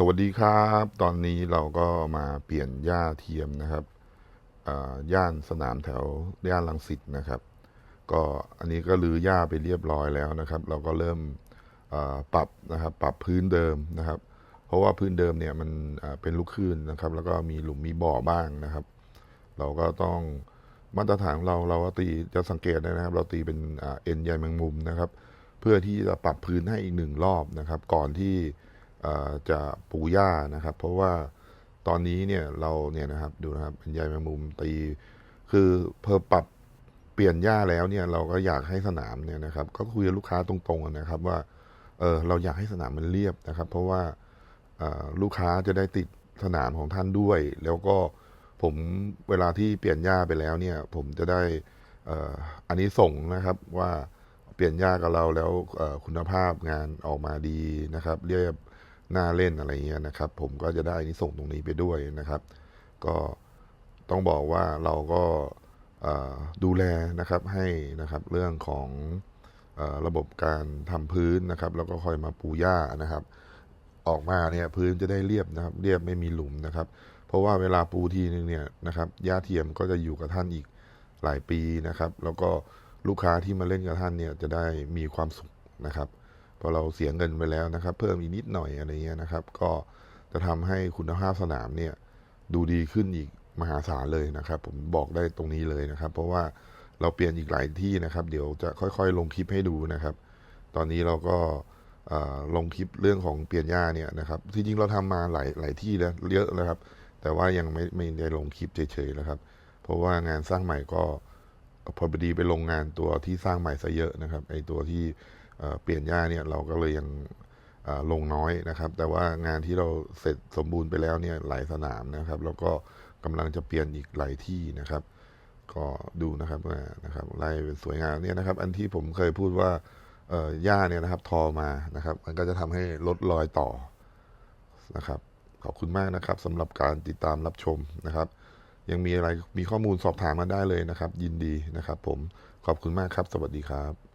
สวัสดีครับ ตอนนี้เราก็มาเปลี่ยนหญ้าเทียมนะครับย่านสนามแถวย่านลังสิตนะครับ ก็อันนี้ก็รื้อหญ้าไปเรียบร้อยแล้วนะครับ เราก็เริ่มปรับนะครับ ปรับพื้นเดิมนะครับ เพราะว่าพื้นเดิมเนี่ยมันเป็นลูกคลื่นนะครับ แล้วก็มีหลุมมีบ่อบ้างนะครับ เราก็ต้องมาตรฐานของเราเราก็ตีจะสังเกตได้นะครับ เราตีเป็นเอ็นใยแมงมุมนะครับ เพื่อที่จะปรับพื้นให้อีกหนึ่งรอบนะครับ ก่อนที่ จะปูหญ้านะครับ เพราะว่าตอนนี้เนี่ยเราเนี่ยนะครับดูนะครับเป็นใยแมงมุมตี คือเพอปรับเปลี่ยนหญ้าแล้วเนี่ยเราก็อยากให้สนามเนี่ยนะครับ ก็คุยกับลูกค้าตรงๆนะครับ ว่าเออเราอยากให้สนามมันเรียบนะครับ เพราะว่าลูกค้าจะได้ติดสนามของท่านด้วย แล้วก็ผมเวลาที่เปลี่ยนหญ้าไปแล้วเนี่ย ผมจะได้อันนี้ส่งนะครับว่าเปลี่ยนหญ้ากับเราแล้วคุณภาพงานออกมาดีนะครับ เรียบ น่าเล่นอะไรเงี้ยนะครับ ผมก็จะได้นนี้ส่งตรงนี้ไปด้วยนะครับ ก็ต้องบอกว่าเราก็ดูแลนะครับให้นะครับเรื่องของอระบบการทำพื้นนะครับ แล้วก็คอยมาปูหญ้านะครับ ออกมาเนี่ยพื้นจะได้เรียบนะครับ เรียบไม่มีหลุมนะครับ เพราะว่าเวลาปูทีนึงเนี่ยนะครับหญ้าเทียมก็จะอยู่กับท่านอีกหลายปีนะครับ แล้วก็ลูกค้าที่มาเล่นกับท่านเนี่ยจะได้มีความสุขนะครับ พอเราเสียเงินไปแล้วนะครับ เพิ่มอีกนิดหน่อยอะไรเงี้ยนะครับ ก็จะทำให้คุณภาพสนามเนี่ยดูดีขึ้นอีกมหาศาลเลยนะครับ ผมบอกได้ตรงนี้เลยนะครับ เพราะว่าเราเปลี่ยนอีกหลายที่นะครับ เดี๋ยวจะค่อยๆ ลงคลิปให้ดูนะครับ ตอนนี้เราก็ลงคลิปเรื่องของเปลี่ยนหญ้าเนี่ยนะครับที่จริงเราทำมาหลายหลายที่แล้วเยอะแล้วครับ แต่ว่ายังไม่ไม่ได้ลงคลิปเฉยๆนะครับ เพราะว่างานสร้างใหม่ก็พอดีไปลงงานตัวที่สร้างใหม่ซะเยอะนะครับไอตัวที่ เปลี่ยนหญ้าเนี่ยเราก็เลยยังลงน้อยนะครับ แต่ว่างานที่เราเสร็จสมบูรณ์ไปแล้วเนี่ยหลายสนามนะครับ แล้วก็กำลังจะเปลี่ยนอีกหลายที่นะครับ ก็ดูนะครับนะครับไล่เป็นสวยงามเนี่ยนะครับ อันที่ผมเคยพูดว่าเอ่อหญ้าเนี่ยนะครับ ทอมานะครับ มันก็จะทำให้ลดรอยต่อนะครับขอบคุณมากนะครับสำหรับการติดตามรับชมนะครับ ยังมีอะไรมีข้อมูลสอบถามมาได้เลยนะครับ ยินดีนะครับ ผมขอบคุณมากครับ สวัสดีครับ